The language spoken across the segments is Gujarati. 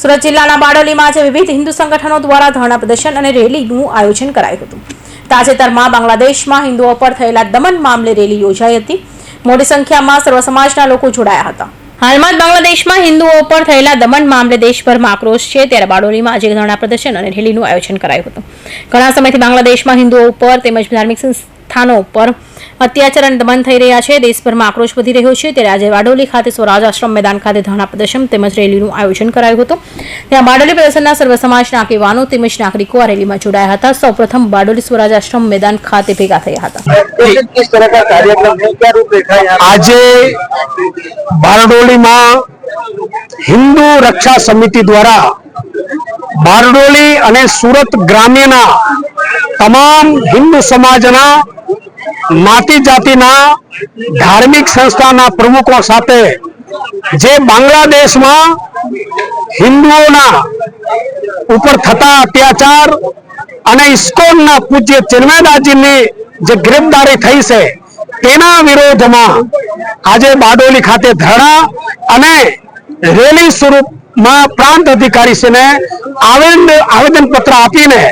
સુરત જિલ્લાના બારડોલીમાં આજે વિવિધ હિન્દુ સંગઠનો દ્વારા ધરણા પ્રદર્શન અને રેલીનું આયોજન કરાયું હતું. તાજેતરમાં બાંગ્લાદેશમાં હિન્દુઓ પર થયેલા દમન મામલે રેલી યોજાઈ હતી. મોટી સંખ્યામાં સર્વ સમાજના લોકો જોડાયા હતા. હાલમાં જ બાંગ્લાદેશમાં હિન્દુઓ પર થયેલા દમન મામલે દેશભરમાં આક્રોશ છે. ત્યારે બારડોલીમાં આજે ધરણા પ્રદર્શન અને રેલીનું આયોજન કરાયું હતું. ઘણા સમયથી બાંગ્લાદેશમાં હિન્દુઓ ઉપર તેમજ ધાર્મિક સ્થાનો પર અત્યાચાર અને દમન થઈ રહ્યા છે. દેશભરમાં આક્રોશ વધી રહ્યો છે. ત્યારે આજે વાડોલી ખાતે સ્વરાજ આશ્રમ મેદાન ખાતે ધરણા પ્રદર્શન તેમજ રેલીનું આયોજન કરાયું હતું. ત્યાં બારડોલી પ્રદર્શનના સર્વ સમાજના આગેવાનો તેમજ નાગરિકો આ રેલીમાં જોડાયા હતા. સૌપ્રથમ બારડોલી સ્વરાજ આશ્રમ મેદાન ખાતે ભેગા થયા હતા. આજે બારડોલીમાં હિન્દુ રક્ષા સમિતિ દ્વારા બારડોલી અને સુરત ગ્રામ્યના તમામ હિન્દુ સમાજના માતી જાતિના, ધાર્મિક સંસ્થાના પ્રમુખો સાથે જે બાંગ્લાદેશમાં હિન્દુઓના ઉપર થતા અત્યાચાર અને ઇસ્કોનના પૂજ્ય ચિન્મયદાસજીની જે ગિરફદારી થઈ છે, તેના વિરોધમાં આજે બારડોલી ખાતે ધરણા અને રેલી સ્વરૂપમાં પ્રાંત અધિકારીશ્રીને આવેદન આવેદન પત્ર આપીને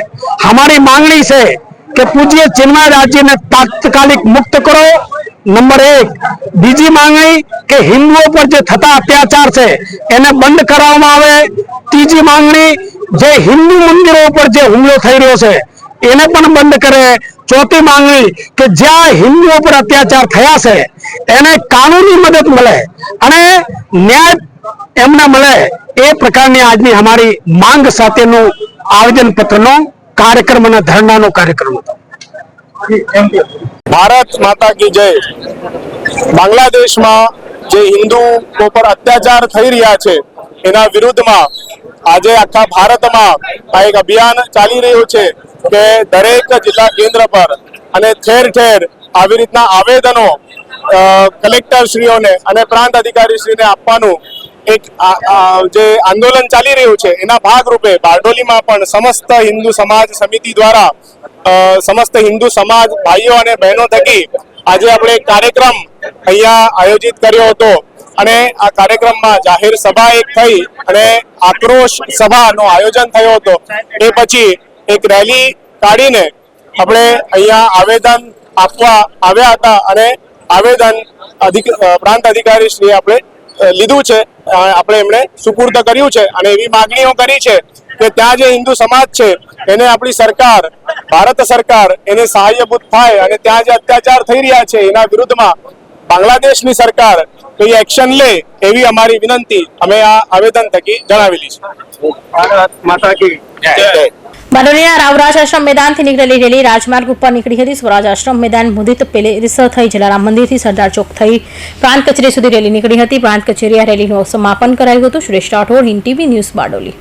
અમારી માંગણી છે કે પૂજ્ય ચિન્મયદાસજીને તાત્કાલિક મુક્ત કરો નંબર એક બીજી માંગણી કે હિન્દુઓ પર જે થતા અત્યાચાર છે એને બંધ કરાવવામાં આવે ત્રીજી માંગણી જે હિન્દુ મંદિરો ઉપર જે હુમલો થઈ રહ્યો છે એને પણ બંધ કરે ચોથી માંગણી કે જ્યાં હિન્દુઓ પર અત્યાચાર થયા છે એને કાનૂની મદદ મળે અને ન્યાય એમને મળે એ પ્રકારની આજની અમારી માંગ સાથેનું આવેદન પત્રનો કાર્યક્રમ અને ધરણાનો કાર્યક્રમ હતો. ભારત માતા કી જય. બાંગ્લાદેશમાં જે હિન્દુ ઉપર અત્યાચાર થઈ રહ્યા છે, એના વિરુદ્ધમાં આજે આખા ભારતમાં આ એક અભિયાન ચાલી રહ્યું છે કે દરેક જિલ્લા કેન્દ્ર પર અને ઠેર ઠેર આવી રીતના આવેદનો કલેક્ટરશ્રીઓને અને પ્રાંત અધિકારીશ્રીને આપવાનું એક જે આંદોલન ચાલી રહ્યું છે, એના ભાગરૂપે બારડોલીમાં પણ સમસ્ત હિન્દુ સમાજ સમિતિ દ્વારા સમસ્ત હિન્દુ સમાજ ભાઈઓ અને બહેનો થકી આજે આપણે કાર્યક્રમ અહીંયા આયોજિત કર્યો હતો. અને આ કાર્યક્રમમાં જાહેર સભા એક થઈ અને આક્રોશ સભાનું આયોજન થયો હતો. એ પછી એક રેલી કાઢીને આપણે અહીંયા આવેદન આપવા આવ્યા હતા અને આવેદન અધિક પ્રાંત અધિકારી શ્રી આપણે લીધું છે. આપણે એમણે સુપૂર્દ કર્યું છે અને એવી માગણીઓ કરી છે કે ત્યાં જે હિન્દુ સમાજ છે એને આપણી સરકાર ભારત સરકાર એને સહાયભૂત થાય અને ત્યાં જે અત્યાચાર થઈ રહ્યા છે એના વિરુદ્ધમાં બાંગ્લાદેશની સરકાર કોઈ એક્શન લે એવી અમારી વિનંતી. અમે આ આવેદન થકી જણાવેલી છે. માતા કી જય. બારડોલીના રાવરાજ આશ્રમ મેદાનથી નીકળેલી રેલી રાજમાર્ગ ઉપર નીકળી હતી. સ્વરાજ આશ્રમ મેદાન મુદિત પેલેસ થઈ. જલારામ મંદિરથી સરદાર ચોક થઈ પ્રાંત કચેરી સુધી રેલી નીકળી હતી. પ્રાંત કચેરી આ રેલીનું સમાપન કરાયું હતું. Suresh Rathod, Hind TV news Bardoli.